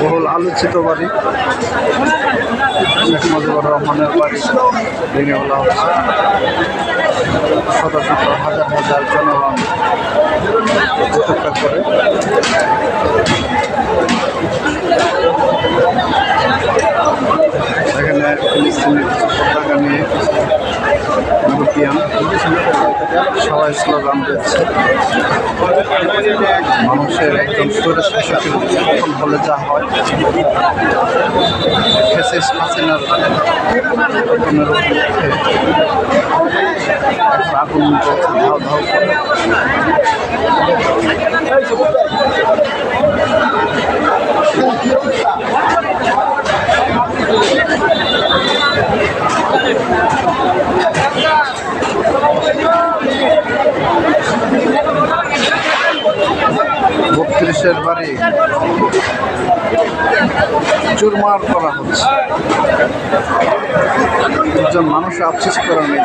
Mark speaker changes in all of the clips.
Speaker 1: বহুল আলোচিত বাড়ি। শেখ মুজিবুর রহমানের বাড়ি ভেঙে বলা হচ্ছে। শত শত হাজার হাজার জনগণ উপেক্ষা করে। এখানে ফিলিস্তিনের পতাকা নিয়ে ইউরোপিয়ান সবাই স্লোগান দিচ্ছে। মানুষের একজন সুরে শাসকের হলে যা হয়। ফেসিস হাসিনার আগুন ধাও বত্রিশের বাড়ি চুরমার করা হচ্ছে। একজন মানুষ আফসোস করা নেই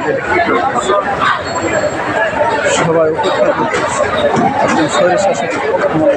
Speaker 1: সবাই উপেক্ষা করতেছে। একজন শরীর শাসক হলে